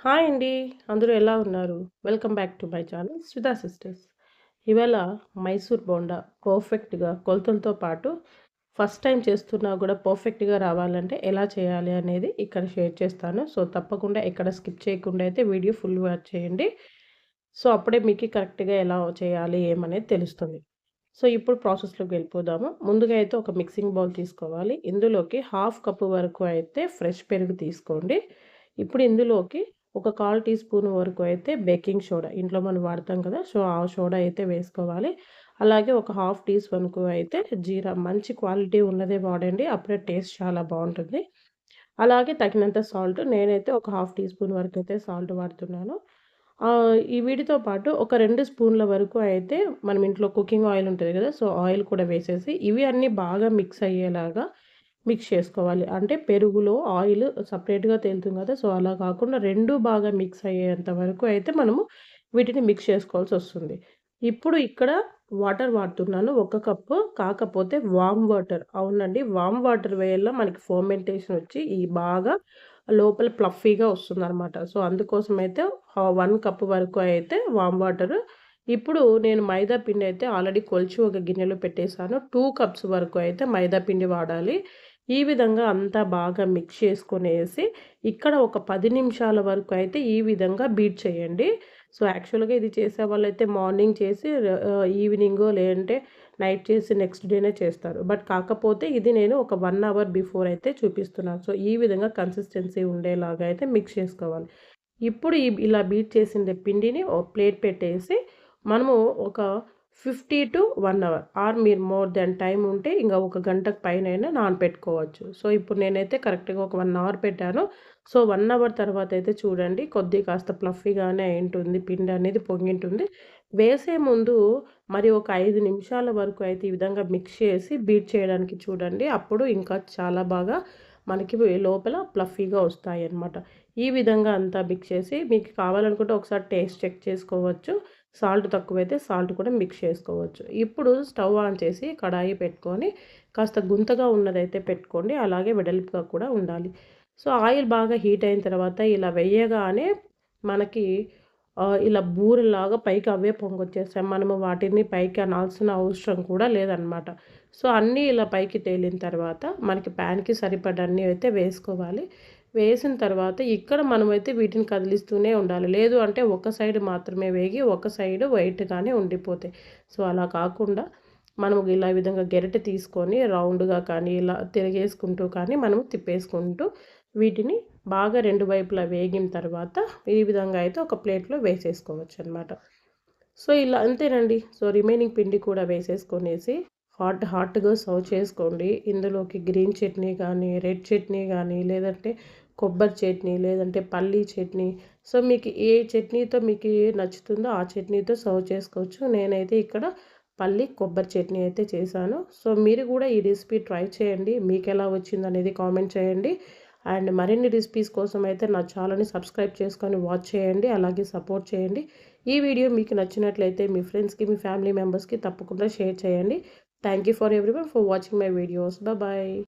Hi అండి. అందరూ ఎలా ఉన్నారు? Welcome back to my channel Sudha sisters. ఇవాళ మైసూర్ బోండా పర్ఫెక్ట్‌గా కొలతలతో పాటు ఫస్ట్ టైం చేస్తున్నా కూడా పర్ఫెక్ట్‌గా రావాలంటే ఎలా చేయాలి అనేది ఇక్కడ షేర్ చేస్తాను. సో, తప్పకుండా ఎక్కడ స్కిప్ చేయకుండా అయితే వీడియో ఫుల్ వాచ్ చేయండి. సో, అప్పుడే మీకు కరెక్ట్‌గా ఎలా చేయాలి ఏమనేది తెలుస్తుంది. సో, ఇప్పుడు ప్రాసెస్‌లోకి వెళ్ళిపోదాము. ముందుగా అయితే ఒక మిక్సింగ్ బౌల్ తీసుకోవాలి. ఇందులోకి హాఫ్ కప్పు వరకు అయితే ఫ్రెష్ పెరుగు తీసుకోండి. ఇప్పుడు ఇందులోకి ఒక కాల్ టీ స్పూన్ వరకు అయితే బేకింగ్ సోడా ఇంట్లో మనం వాడతాం కదా! సో, ఆ సోడా అయితే వేసుకోవాలి. అలాగే ఒక హాఫ్ టీ స్పూన్‌కు అయితే జీరా మంచి క్వాలిటీ ఉన్నదే వాడండి. అప్పుడే టేస్ట్ చాలా బాగుంటుంది అలాగే తగినంత సాల్ట్ నేనైతే ఒక హాఫ్ టీ స్పూన్ వరకు అయితే సాల్ట్ వాడుతున్నాను. ఈ వీటితో పాటు ఒక రెండు స్పూన్ల వరకు అయితే మనం ఇంట్లో కుకింగ్ ఆయిల్ ఉంటుంది కదా! సో, ఆయిల్ కూడా వేసేసి ఇవి అన్నీ బాగా మిక్స్ అయ్యేలాగా మిక్స్ చేసుకోవాలి. అంటే పెరుగులో ఆయిల్ సపరేట్గా తేలుతుంది కదా! సో, అలా కాకుండా రెండు బాగా మిక్స్ అయ్యేంత వరకు అయితే మనము వీటిని మిక్స్ చేసుకోవాల్సి వస్తుంది ఇప్పుడు ఇక్కడ వాటర్ వాడుతున్నాను. ఒక కప్పు కాకపోతే వామ్ వాటర్ అవునండి. వామ్ వాటర్ వేయల్లో మనకి ఫర్మెంటేషన్ వచ్చి ఈ బాగా లోపల ప్లఫీగా వస్తుంది అనమాట సో, అందుకోసం అయితే వన్ కప్ వరకు అయితే వామ్ వాటర్. ఇప్పుడు నేను మైదా పిండి అయితే ఆల్రెడీ కొలిచి ఒక గిన్నెలో పెట్టేసాను. టూ కప్స్ వరకు అయితే మైదా పిండి వాడాలి. ఈ విధంగా అంతా బాగా మిక్స్ చేసుకునేసి ఇక్కడ ఒక పది నిమిషాల వరకు అయితే ఈ విధంగా బీట్ చేయండి. సో, యాక్చువల్‌గా ఇది చేసే వాళ్ళు అయితే మార్నింగ్ చేసి ఈవినింగ్ లేదంటే నైట్ చేసి నెక్స్ట్ డేనే చేస్తారు. బట్ కాకపోతే ఇది నేను ఒక వన్ అవర్ బిఫోర్ అయితే చూపిస్తున్నాను. సో, ఈ విధంగా కన్సిస్టెన్సీ ఉండేలాగా అయితే మిక్స్ చేసుకోవాలి. ఇప్పుడు ఈ ఇలా బీట్ చేసిన పిండిని ప్లేట్ పెట్టేసి మనము ఒక 50-1 అవర్ ఆర్ మీరు మోర్ దెన్ టైం ఉంటే ఇంకా ఒక గంటకు పైన పైనైనా నానపెట్టుకోవచ్చు. సో, ఇప్పుడు నేనైతే కరెక్ట్‌గా ఒక వన్ అవర్ పెట్టాను. సో, వన్ అవర్ తర్వాత అయితే చూడండి కొద్దిగా కాస్త ప్లఫీగానే అయింటుంది. పిండి అనేది పొంగింటుంది. వేసే ముందు మరి ఒక ఐదు నిమిషాల వరకు అయితే ఈ విధంగా మిక్స్ చేసి బీట్ చేయడానికి చూడండి. అప్పుడు ఇంకా చాలా బాగా మనకి లోపల ప్లఫ్ఫీగా వస్తాయి అన్నమాట ఈ విధంగా అంతా మిక్స్ చేసి మీకు కావాలనుకుంటే ఒకసారి టేస్ట్ చెక్ చేసుకోవచ్చు. సాల్ట్ తక్కువైతే సాల్ట్ కూడా మిక్స్ చేసుకోవచ్చు. ఇప్పుడు స్టవ్ ఆన్ చేసి కడాయి పెట్టుకొని కాస్త గుంతగా ఉన్నదైతే పెట్టుకోండి. అలాగే వెడల్పుగా కూడా ఉండాలి. సో, ఆయిల్ బాగా హీట్ అయిన తర్వాత ఇలా వేయగానే మనకి ఇలా బూరెలాగా పైకి అవే పొంగొచ్చేస్తాయి. మనము వాటిని పైకి అనాల్సిన అవసరం కూడా లేదనమాట. సో, అన్నీ ఇలా పైకి తేలిన తర్వాత మనకి ప్యాన్‌కి సరిపడన్నీ అయితే వేసుకోవాలి. వేసిన తర్వాత ఇక్కడ మనమైతే వీటిని కదిలిస్తూనే ఉండాలి. లేదు అంటే ఒక సైడ్ మాత్రమే వేగి ఒక సైడ్ వైట్‌గానే ఉండిపోతాయి. సో, అలా కాకుండా మనం ఇలా విధంగా గెరటి తీసుకొని రౌండ్‌గా కానీ ఇలా తిరిగేసుకుంటూ కానీ మనం తిప్పేసుకుంటూ వీటిని బాగా రెండు వైపులా వేగిన తర్వాత ఈ విధంగా అయితే ఒక ప్లేట్‌లో వేసేసుకోవచ్చు అనమాట సో, ఇలా అంతేనండి. సో, రిమైనింగ్ పిండి కూడా వేసేసుకొనేసి హాట్ హాట్‌గా సర్వ్ చేసుకోండి. ఇందులోకి గ్రీన్ చట్నీ కానీ రెడ్ చట్నీ కానీ లేదంటే కొబ్బరి చట్నీ, లేదంటే పల్లీ చట్నీ. సో, మీకు ఏ చట్నీతో మీకు నచ్చుతుందో ఆ చట్నీతో సర్వ్ చేసుకోవచ్చు. నేనైతే ఇక్కడ పల్లి కొబ్బరి చట్నీ అయితే చేశాను. సో, మీరు కూడా ఈ రెసిపీ ట్రై చేయండి. మీకు ఎలా వచ్చింది అనేది కామెంట్ చేయండి. అండ్ మరిన్ని రెసిపీస్ కోసం అయితే నా ఛానల్‌ని సబ్స్క్రైబ్ చేసుకొని వాచ్ చేయండి. అలాగే సపోర్ట్ చేయండి. ఈ వీడియో మీకు నచ్చినట్లయితే మీ ఫ్రెండ్స్‌కి, మీ ఫ్యామిలీ మెంబర్స్‌కి తప్పకుండా షేర్ చేయండి. thank you for everyone for watching my videos. Bye bye